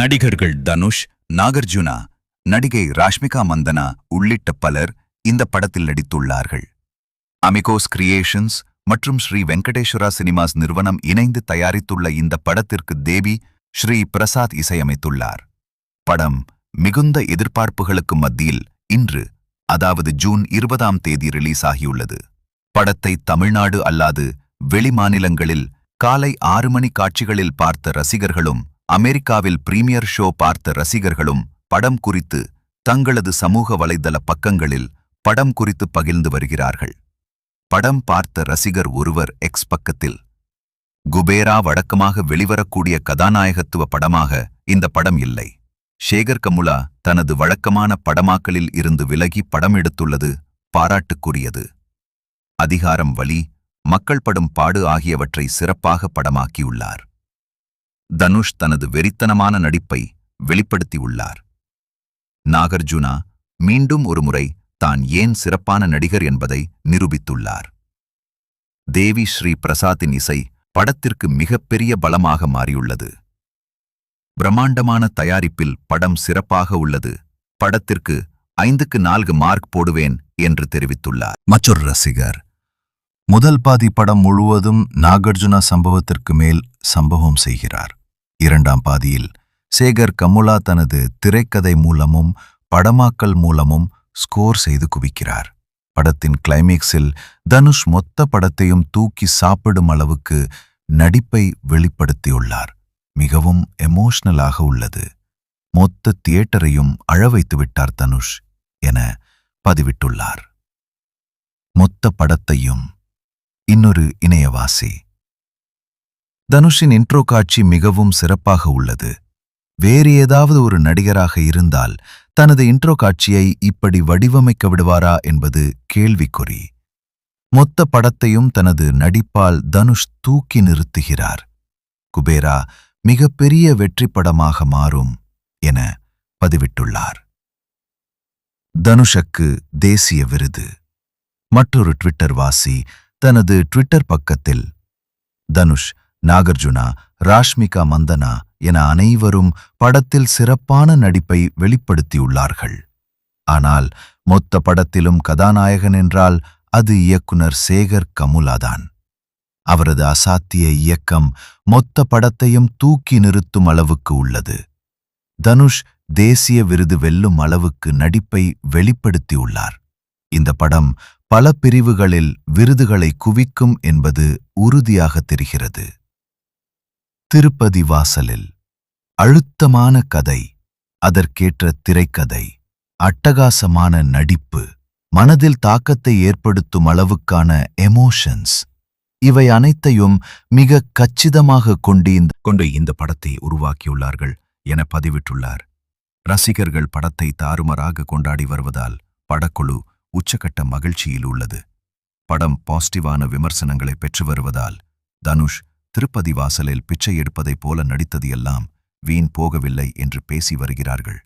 நடிகர்கள் தனுஷ் நாகார்ஜுனா நடிகை ராஷ்மிகா மந்தனா உள்ளிட்ட பலர் இந்த படத்தில் நடித்துள்ளார்கள். அமிகோஸ் கிரியேஷன்ஸ் மற்றும் ஸ்ரீ வெங்கடேஸ்வரா சினிமாஸ் நிறுவனம் இணைந்து தயாரித்துள்ள இந்த படத்திற்கு தேவி ஸ்ரீ பிரசாத் இசையமைத்துள்ளார். படம் மிகுந்த எதிர்பார்ப்புகளுக்கு மத்தியில் இன்று அதாவது ஜூன் இருபதாம் தேதி ரிலீஸ் ஆகியுள்ளது. படத்தை தமிழ்நாடு அல்லாது வெளிமாநிலங்களில் காலை ஆறு மணி காட்சிகளில் பார்த்த ரசிகர்களும் அமெரிக்காவில் பிரீமியர் ஷோ பார்த்த ரசிகர்களும் படம் குறித்து தங்களது சமூக வலைதள பக்கங்களில் படம் குறித்து பகிர்ந்து வருகிறார்கள். படம் பார்த்த ரசிகர் ஒருவர் எக்ஸ் பக்கத்தில் குபேரா வழக்கமாக வெளிவரக்கூடிய கதாநாயகத்துவ படமாக இந்த படம் இல்லை. ஷேகர் கமுலா தனது வழக்கமான படமாக்கலில் இருந்து விலகி படம் எடுத்துள்ளது பாராட்டுக்குரியது. அதிகாரம் வலி மக்கள் படும் பாடு ஆகியவற்றை சிறப்பாக படமாக்கியுள்ளார். தனுஷ் தனது வெறித்தனமான நடிப்பை வெளிப்படுத்தியுள்ளார். நாகார்ஜுனா மீண்டும் ஒருமுறை தான் ஏன் சிறப்பான நடிகர் என்பதை நிரூபித்துள்ளார். தேவி ஸ்ரீ பிரசாத்தின் இசை படத்திற்கு மிகப்பெரிய பலமாக மாறியுள்ளது. பிரம்மாண்டமான தயாரிப்பில் படம் சிறப்பாக உள்ளது. படத்திற்கு ஐந்துக்கு நான்கு மார்க் போடுவேன் என்று தெரிவித்துள்ளார். மற்றொரு ரசிகர். முதல் பாதி படம் முழுவதும் நாகார்ஜுனா சம்பவத்திற்கு மேல் சம்பவம் செய்கிறார். இரண்டாம் பாதியில் சேகர் கமுலா தனது திரைக்கதை மூலமும் படமாக்கல் மூலமும் ஸ்கோர் செய்து குவிக்கிறார். படத்தின் கிளைமேக்ஸில் தனுஷ் மொத்த படத்தையும் தூக்கி சாப்பிடும் அளவுக்கு நடிப்பை வெளிப்படுத்தியுள்ளார். மிகவும் எமோஷனலாக உள்ளது. மொத்த தியேட்டரையும் அழ வைத்து விட்டார் தனுஷ் என பதிவிட்டுள்ளார். மொத்த படத்தையும் இன்னொரு இணையவாசி தனுஷின் இன்ட்ரோ காட்சி மிகவும் சிறப்பாக உள்ளது. வேறு ஏதாவது ஒரு நடிகராக இருந்தால் தனது இன்ட்ரோ காட்சியை இப்படி வடிவமைக்க விடுவாரா என்பது கேள்விக்குறி. மொத்த படத்தையும் தனது நடிப்பால் தனுஷ் தூக்கி நிறுத்துகிறார். குபேரா மிகப்பெரிய வெற்றி படமாக மாறும் என பதிவிட்டுள்ளார். தனுஷக்கு தேசிய விருது. மற்றொரு ட்விட்டர் வாசி தனது ட்விட்டர் பக்கத்தில் தனுஷ் நாகார்ஜுனா ராஷ்மிகா மந்தனா என அனைவரும் படத்தில் சிறப்பான நடிப்பை வெளிப்படுத்தியுள்ளார்கள். ஆனால் மொத்த படத்திலும் கதாநாயகன் என்றால் அது இயக்குனர் சேகர் கமுலாதான். அவரது அசாத்திய இயக்கம் மொத்த படத்தையும் தூக்கி நிறுத்தும் அளவுக்கு உள்ளது. தனுஷ் தேசிய விருது வெல்லும் அளவுக்கு நடிப்பை வெளிப்படுத்தியுள்ளார். இந்த படம் பல பிரிவுகளில் விருதுகளை குவிக்கும் என்பது உறுதியாக தெரிகிறது. திருப்பதி வாசலில். அழுத்தமான கதை அதற்கேற்ற திரைக்கதை அட்டகாசமான நடிப்பு மனதில் தாக்கத்தை ஏற்படுத்தும் அளவுக்கான எமோஷன்ஸ் இவை அனைத்தையும் மிக கச்சிதமாக கொண்டு இந்த கொண்டு இந்த படத்தை உருவாக்கியுள்ளார்கள் என பதிவிட்டுள்ளார். ரசிகர்கள் படத்தை தாறுமாறாக கொண்டாடி வருவதால் படக்குழு உச்சகட்ட மகிழ்ச்சியில் உள்ளது. படம் பாசிட்டிவான விமர்சனங்களை பெற்று வருவதால் தனுஷ் திருப்பதி வாசலில் பிச்சை எடுப்பதைப் போல நடித்தது எல்லாம் வீண் போகவில்லை என்று பேசி வருகிறார்கள்.